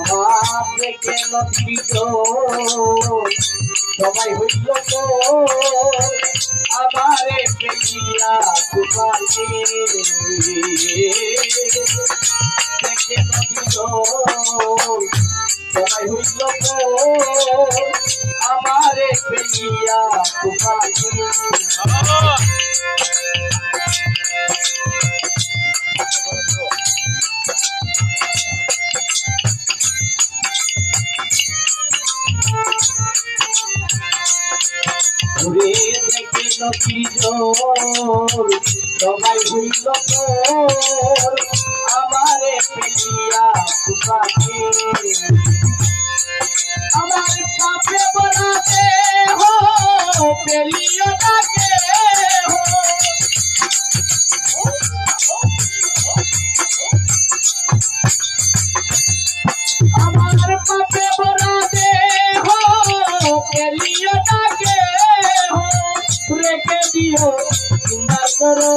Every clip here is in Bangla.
মামা থেকে লক্ষিত সবাই হইল তো আমারে পেলিয়া কুপালে থেকে লক্ষিত সবাই হইল আমারে দেখে জোর সবাই হইল তোর আমারে পেলিয়া কুপাকে আমার পাপে বলাতে হো পেলিয়া তাকে আমার পাপে বলাতে হো পেলিয়া করো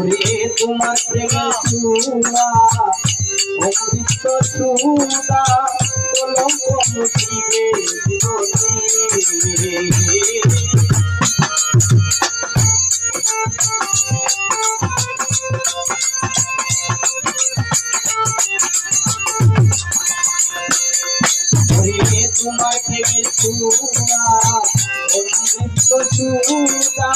ওরে তোমার প্রেমে সুরা অমৃত মুঠিবে জীবনে ওরে তোমার প্রেমে সুরা অমৃত সুরা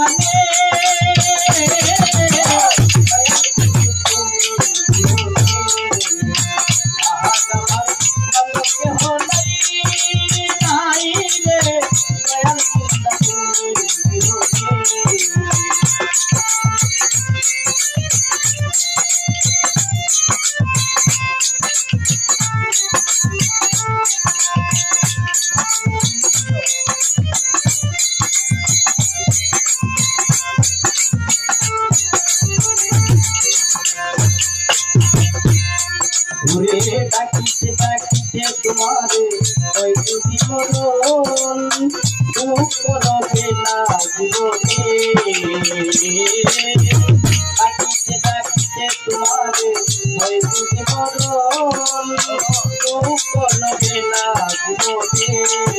বিধানে ঘুরে ডাকিতে ডাকিতে তোমারে ওই দুটি মরণ দুঃখ রবে না জীবনে। ডাকিতে ডাকিতে তোমারে ওই দুটি মরণ দুঃখ রবে না জীবনে।